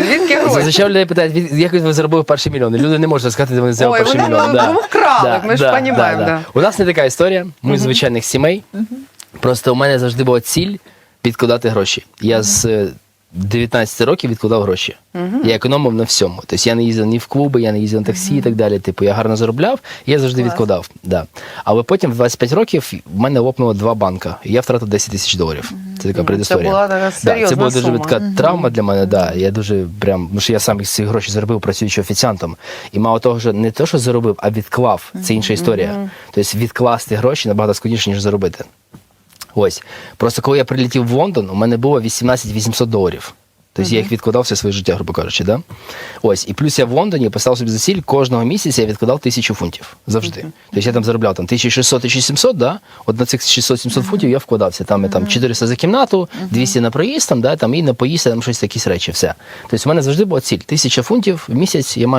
Звідки гроші? Зазвичай людей питають, «Від- як ви заробили перші мільйони. Люди не можуть сказати, де вони взяли Ой, перший вони Нам, да. вкрали, ми ж понімаємо, да. У нас не така історія, ми з звичайних сімей. Просто у мене завжди була ціль відкладати гроші. Я з е, 19 років відкладав гроші. Я економив на всьому. Тобто я не їздив ні в клуби, я не їздив на таксі і так далі. Типу, я гарно заробляв, я завжди Клас. відкладав. Да. Але потім в 25 років в мене лопнуло два банка, і я втратив 10 тисяч доларів. Це така предісторія. була така да, це була дуже сума. така травма для мене. Да. Я дуже прям, тому що я сам цих грошей заробив, працюючи офіціантом. І мало того, що не те, що заробив, а відклав. Це інша історія. Тобто відкласти гроші набагато складніше, ніж заробити. Ось. Просто коли я прилетів в Лондон, у мене було 18 800 доларів. Тобто я їх відкладав все своє життя, грубо кажучи, да? Ось. І плюс я в Лондоні поставив собі за ціль кожного місяця я відкладав тисячу фунтів. Завжди. Тобто я там заробляв там 1600-1700, да? От на цих 600-700 фунтів я вкладався. Там, я, там 400 за кімнату, 200 на проїзд, там, да? там, і на поїзд, там щось якісь речі, все. Тобто у мене завжди була ціль. Тисяча фунтів в місяць я маю